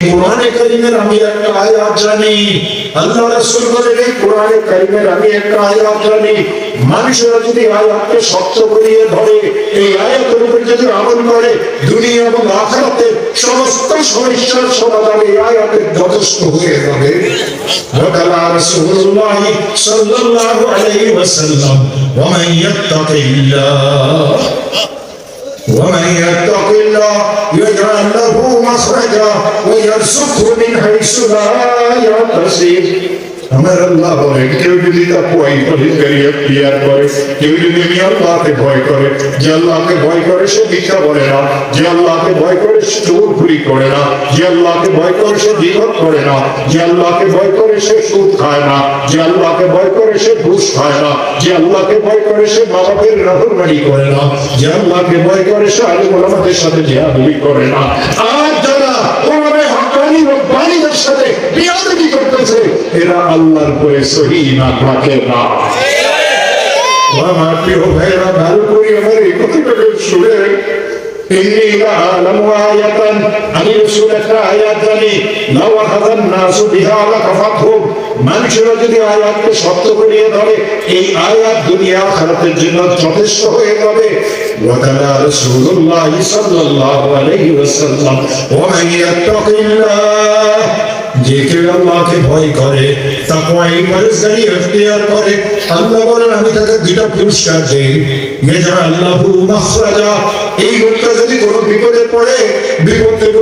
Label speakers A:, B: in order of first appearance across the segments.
A: কোরআনে কারিমের আমি একটা আয়াত জানি আল্লাহ রাসূল বলেন এই কোরআনে কারিমের আমি একটা আয়াত জানি মানুষেরা যদি আয়াতকে শক্ত করিয়ে ধরে এই আয়াতের উপর যদি আমল করে দুনিয়া এবং আখিরাতে সমস্ত সমস্যার সমাধান এই আয়াতের যথেষ্ট হয়ে যাবে وقال رسول الله صلى الله عليه وسلم ومن يتق الله ومن يتق الله يجعل له مخرجا ويرزقه من حيث لا يحتسب আমার আল্লাহ বলে কেউ যদি তা ভয় করে ক্লিয়ার করে কেউ যদি আমি আল্লাহকে ভয় করে যে আল্লাহকে ভয় করে সে ভিক্ষা করে না। যে আল্লাহকে ভয় করে সে চোরপুরি করে না। যে আল্লাহকে ভয় করে সে বিপদ করে না। যে আল্লাহকে ভয় করে সে সুদ খায় না। যে আল্লাহকে ভয় করে সে ঘুষ খায় না। যে আল্লাহকে ভয় করে সে মা বাপের করে না। যে আল্লাহকে ভয় করে সে আলিম সাথে করে না আর হাক্কানি ও বাণীদের সাথে বিয়াদবি করতেছে এরা আল্লাহর করে সহি না থাকে না আমার প্রিয় ভাইরা ভালো করে আমার এই কথাটাকে শুনে إني لأعلم آية আমি রসুল একটা আয়াত জানি লাউ আখাযান নাসু বিহা লাকাফাতহুম মানুষেরা যদি আয়াতকে সত্য করিয়ে ধরে এই আয়াত দুনিয়া আখিরাতের জন্য যথেষ্ট হয়ে যাবে وقال رسول الله صلى الله عليه وسلم ومن يتق الله যে কেউ আল্লাহকে ভয় করে তাকওয়া এই পরেশগারি এখতিয়ার করে। আল্লাহ বলেন, আমি তাকে মাখরাজা, এই লোকটা যদি কোনো বিপদে পড়ে, বিপদ থেকে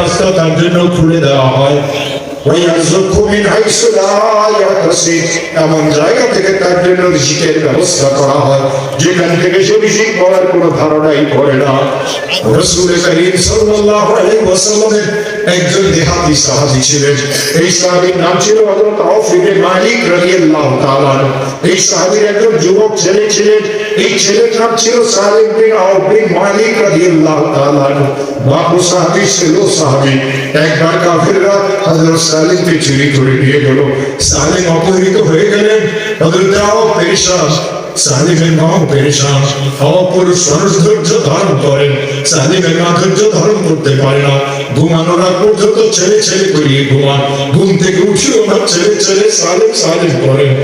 A: রাস্তা তার জন্য খুলে দেওয়া হয়। এই সাহাবীর নাম ছিল হযরত আউফ এই ছেলে ছিলেন। এই ছেলের নাম ছিল সালেহ সাহাবী ছিল সাহাবী। একবার কাফিররা হযরত সালিমকে চুরি করে নিয়ে গেল। সালিম অপহৃত হয়ে গেলেন। হযরত আউফ সালিমের মাও পেরেশান। অপুরুষ মানুষ ধারণ করেন। সালিমের মা ধৈর্য ধারণ করতে পারে না। ঘুমানোর আগ পর্যন্ত ছেলে ছেলে করিয়ে ঘুমান। ঘুম থেকে উঠিও না ছেলে ছেলে সালিম সালিম করেন।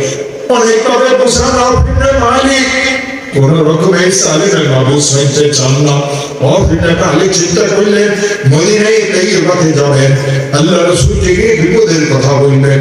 A: অনেকভাবে বোঝানো মালিক। কোন রকমে সালিমের মাবুস হইতে চান না। অফিটা মালিক চিন্তা করলেন মদিনায় তাইবাতে যাবেন। আল্লাহ রসুল থেকে বিপদের কথা বললেন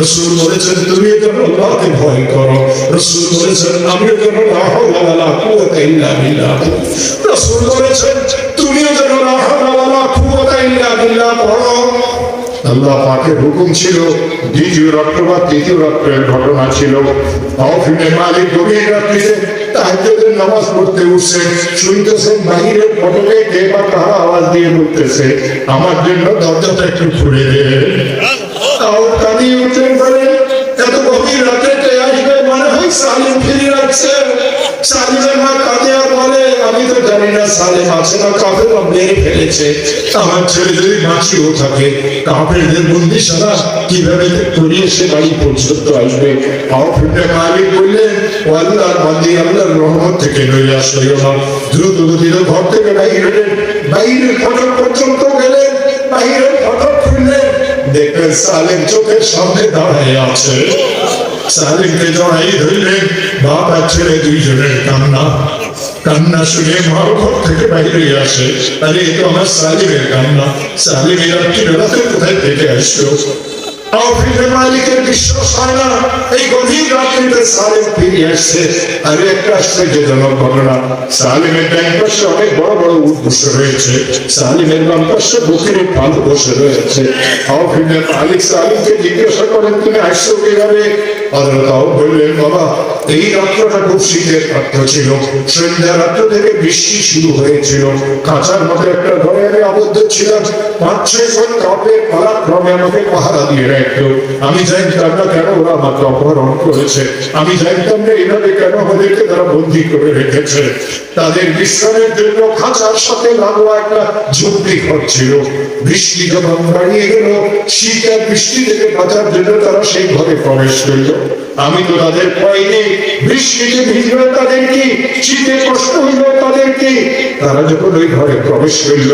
A: রসুল বলেছেন, তুমি আল্লাহকে ভয় করো? রসুল বলেছেন রসুল বলেছেন আল্লাহ হুকুম ছিল, দ্বিতীয় বা তৃতীয় ঘটনা ছিল। মালিক গভীর রাত্রিতে নামাজ পড়তে উঠছে। শুনতেছেন বাহিরের ফটকে কে বা আওয়াজ দিয়ে আমার জন্য দরজাটা একটু খুলে দে। কানিয়ে উঠলেন বলে, এত গভীর রাতে আসবে? মনে হয় সালিম ফিরে রাখছে। সালিমের মা কাঁদে আর বলে, আমি তো জানি না সালেম আছে না কাফের মেরে ফেলেছে। আমার ছেলে যদি বাঁচিয়েও থাকে, কাফেরদের বন্দি সারা কীভাবে করিয়ে সে বাড়ি পর্যন্ত আসবে? কাফেরটা মালিক বললেন আল্লাহর বান্দি, আল্লাহর রহমত থেকে নইলে আসলেও না দ্রুত গতিতে ঘর থেকে বাইরে, বাইরের ফটক পর্যন্ত গেলেন বাইরের ফটক দেখবেন সালেম চোখের সামনে দাঁড়ায় আছে। সালিমকে জড়াই ধরলেন বাবা ছেলে দুইজনের কান্না। কান্না শুনে মা ঘর থেকে বাইরে আসে। আরে তো আমার সালিমের কান্না। সালিমের রাত্রি বেলাতে কোথায় থেকে আসলো? এই ছিল। বৃষ্টি শুরু হয়েছিল। কাঁচার মধ্যে একটা ঘরে আবদ্ধ ছিলাম। পাঁচ ছয় আমাকে পাহারা দিয়ে রাখতো আমি জানতাম না কেন ওরা আমাকে অপহরণ করেছে আমি জানতাম না এইভাবে কেন আমাদেরকে তারা বন্দি করে রেখেছে তাদের বিশ্রামের জন্য খাঁচার সাথে লাগোয়া একটা ঝুঁকি হচ্ছিল বৃষ্টি যখন বাড়িয়ে গেল শীত আর বৃষ্টি থেকে বাঁচার জন্য তারা সেই ঘরে প্রবেশ করল আমি তো তাদের পাইনি বৃষ্টিতে ভিজবে তাদের কি? শীতে কষ্ট হইল তাদের কি? তারা যখন ওই ঘরে প্রবেশ করল,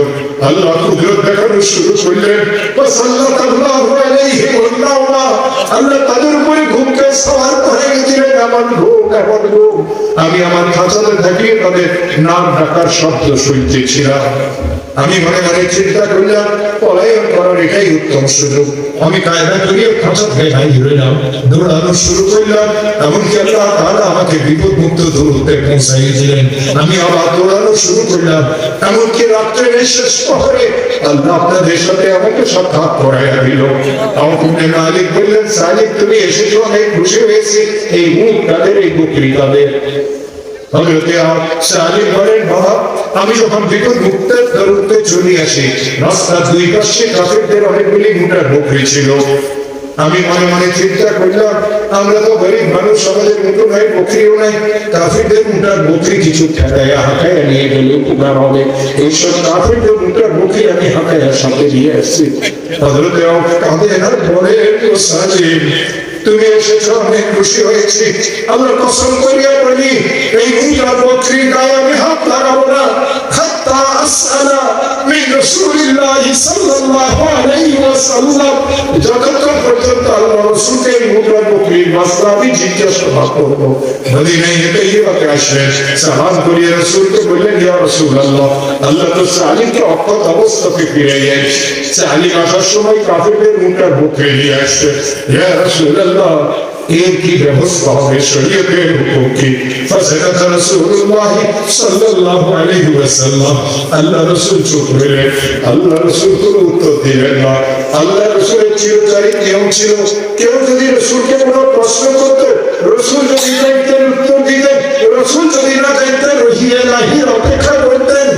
A: আল্লাহ কুদরত দেখানো শুরু করলেন। আল্লাহ তাদের উপরে ঘুমকে সওয়ার করে দিলেন আমার ঘুম এমন ঘুম। আমি আমার খাঁচাতে থাকিয়ে তাদের নাম ডাকার শব্দ শুনতেছিলাম। আমি মনে মনে চিন্তা করলাম, পলায়ন করার এটাই উত্তম সুযোগ। আমি কায়দা করিয়ে খাঁচা থেকে বাইরে হইলাম, দৌড়ানো শুরু করলাম, এমনকি আল্লাহ তাআলা আমাকে বিপদ মুক্ত দৌড়তে পৌঁছাইয়েছিলেন। আমি আবার দৌড়ানো শুরু করলাম, এমনকি রাত্রে শেষ পরে আল্লাহ আপনাদের সাথে আমাকে সাক্ষাৎ করাইয়া দিল। আমাকে মালিক বললেন, সালিক, তুমি এসেছ অনেক খুশি হয়েছি। এই মুখ তাদের, এই বকরি তাদের। হযরতে সালিম বলেন বাবা আমি যখন বিপদ মুক্তের দরুতে চলে আসি রাস্তার দুই পাশে কাফেরদের অনেকগুলি মোটা বকরি ছিল আমি মনে মনে চিন্তা করলাম, আমরা তো গরিব মানুষ আমাদের মুঠো নাই বকরিও নাই। কাফিরদের মুটার বকরি কিছু ঠেকায়, হাঁকায় নিয়ে গেলে উপকার হবে। এইসব কাফিরদের মুটার বকরি আমি হাঁকায় সাথে নিয়ে আসছি। হযরতে কাঁদে না ও সালিম তুমি এসেছ, আমি খুশি হয়েছি। আমরা কসম করিয়া বলি, এই পূজা বকরি গায়ে আমি হাত লাগাবো না। হাত্তা আসআলা মিন রাসূলিল্লাহি সাল্লাল্লাহু আলাইহি ওয়াসাল্লাম। মাসলা আমি জিজ্ঞাসা করব। মদিনায় যেতে ইবাকে আসলেন সালাম করিয়া রাসূলকে বললেন, ইয়া রাসূলুল্লাহ, আল্লাহ তো সালিমকে অক্ষত অবস্থাতে ফিরে গেছে সালিম আসার সময় কাফিরদের মুদ্রার বকরি নিয়ে আসছে। ইয়া রাসূলুল্লাহ, এর কি ব্যবস্থা হবে? শরীয়তের হুকুম কি? ফাসাকাত রাসূলুল্লাহ সাল্লাল্লাহু আলাইহি ওয়াসাল্লাম, আল্লাহ রাসূল চুপ রইলেন আল্লাহ রাসূল উত্তর দিলেন না। আল্লাহ রসুলের চিরচারী কেউ ছিল, কেউ যদি রসুলকে কোনো প্রশ্ন করত, রসুল যদি চাইতেন উত্তর দিতেন, রসুল যদি না চাইতেন রহিয়ে নাহি অপেক্ষা করতেন।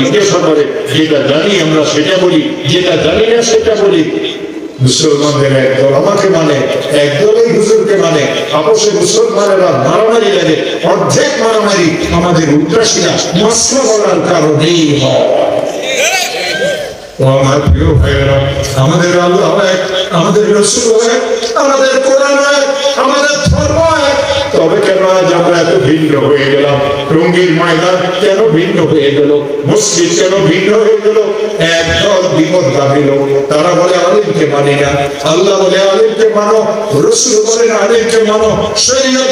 A: জিজ্ঞাসা করে, যেটা জানি আমরা সেটা বলি, যেটা জানি না সেটা বলি মুসলমানদের একদল আমাকে মানে হুজুরকে মানে মুসলমানেরা মারামারি লাগে, অর্ধেক মারামারি আমাদের উদ্রাসীরা বলার হয়। আমাদের আল্লাহ আমাদের রসুল আমাদের কোরআন আমাদের ধর্ম তবে কেন আজ আমরা এত ভিন্ন হয়ে গেলাম? রঙ্গিন ময়দান কেন ভিন্ন হয়ে গেল? মসজিদ কেন ভিন্ন হয়ে গেল? একদল বিপদ তারা বলে, আলিমকে মানি না। আল্লাহ বলে, আলিমকে মানো। রসুল আলিমকে মানো।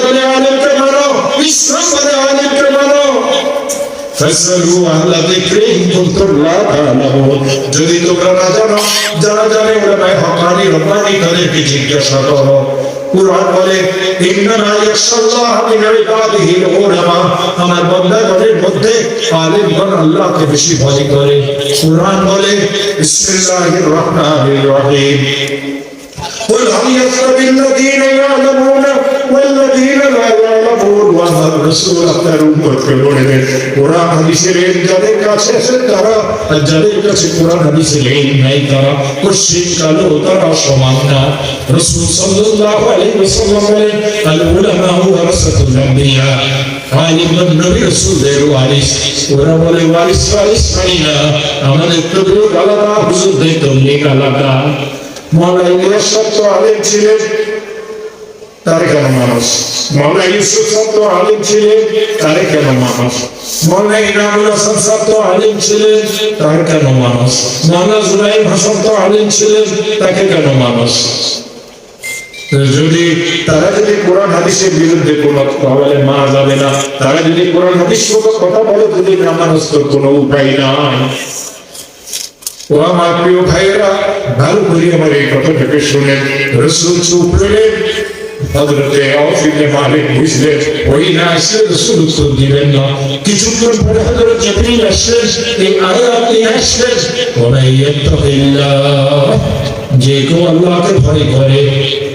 A: বলে, আলিমকে মানো। ইসলাম বলে, আলিমকে মানো। যদি তোমরা না জানো, যারা জানে ওরা হকানি রব্বানি তাদেরকে জিজ্ঞাসা করো। কুরআন বলে ইন্নামা ইয়াখশাল্লাহ মিন ইবাদিহি উলামা আমার বান্দাগণের মধ্যে আলেমগণ আল্লাহকে বেশি ভয় করে। কুরআন বলে, বিসমিল্লাহির রহমানির রহিম। قل هل يستوي الذين يعلمون والذين لا يعلمون وما الرسول আপনার উম্মতকে বলবেন কোরআন হাদিসের ইলম যাদের কাছে আছে তারা আর যাদের কাছে কোরআন হাদিসের ইলম নাই তারা কোশ্চিন কালো তারা সমান না রাসূল সাল্লাল্লাহু আলাইহি ওয়াসাল্লাম বলেন আল উলামা ওয়ারাসাতুল আম্বিয়া আলিমগণ নবী রাসূলের ওয়ারিস ওরা বলে ওয়ারিস ওয়ারিস মানি না আমাদের তো আলাদা হুজুরদের তো আলাদা তারে কেন মানুষ? মৌলা জুলাইম হাসান তো ছিলেন, তাকে কেন মানুষ? যদি তারা যদি কোরআন হাদিসের বিরুদ্ধে কোনো বলে মানা যাবে না। তারা যদি কোরআন হাদিস কথা বলে, যদি না মানুষ তো কোনো উপায় নাই। ও আমার প্রিয় ভাইয়েরা, ভালো করে আমার এই কথাটাকে শুনেন রসুল চুপ রইলেন হজরতে অফিলে মালিক বুঝলেন, ওই না আসলে রসুল উত্তর দিলেন না। কিছুক্ষণ পরে হজরত জিবরিল আসলেন, এই যে কেউ আল্লাহকে ভয় করে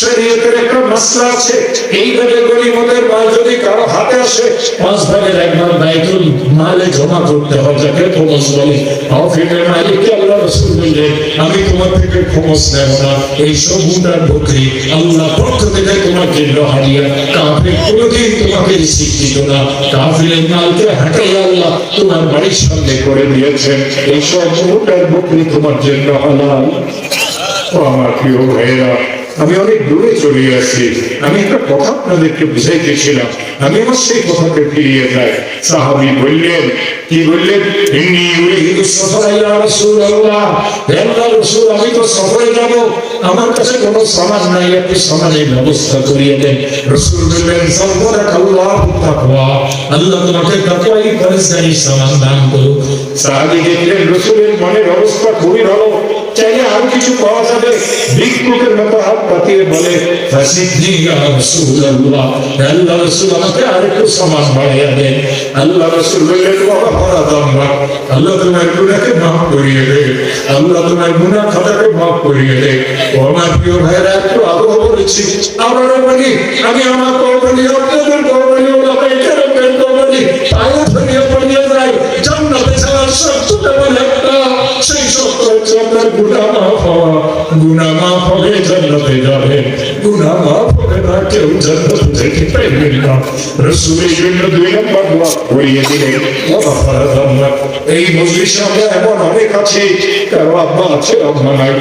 A: শরীয়তের একটা আছে। এইভাবে মাল যদি কারও হাতে আসে পাঁচ ভাগের একবার বাইতুল মালে জমা করতে যাকে খোমস আফিমের মালিককে আল্লাহ রসুল আমি তোমার থেকে খোমস নেব না। এই সব গুন্ডার বকরি আল্লাহ পক্ষ থেকে জন্য হারিয়া কাফে কোনোদিন তোমাকে রিসিভ না। কাফিলের মালকে হাঁটাই আল্লাহ তোমার বাড়ির সামনে করে দিয়েছেন। এই সব গুন্ডার বকরি তোমার জন্য হালাল। আমার প্রিয় ভাইয়েরা আমি অনেক দূরে চলে আসছি আমি একটা কথা আপনাদেরকে বুঝাইতেছিলাম। আমি আমার সেই কথাকে ফিরিয়ে যাই সাহাবি বললেন কি বললেন? আমি তো সফরে যাব। আমার কাছে কোনো সামান নাই, আপনি সামানের ব্যবস্থা করিয়ে দেন। রাসূল বললেন আল্লাহ তাকওয়া কিছু পাওয়া যাবে। ভিক্ষুকের আমাকে আরেকটু সামান বাড়িয়ে দেন। আল্লাহ রাসূল বললেন, বাবা ভরা দাম আল্লাহ তোমার গুণাকে মাফ করিয়ে দে আল্লাহ তোমার গুণা খাতাকে মাফ করিয়ে দে ও আমার প্রিয় ভাইরা একটু আগ্রহ করেছি বলি আমি আমার আপনাদের কবলি পারবে না রসুলের জন্য দুই নম্বর দোয়া করিয়ে দিলেন এই মজলিসে আমরা এমন অনেক আছি কারও আছে আব্বা নাই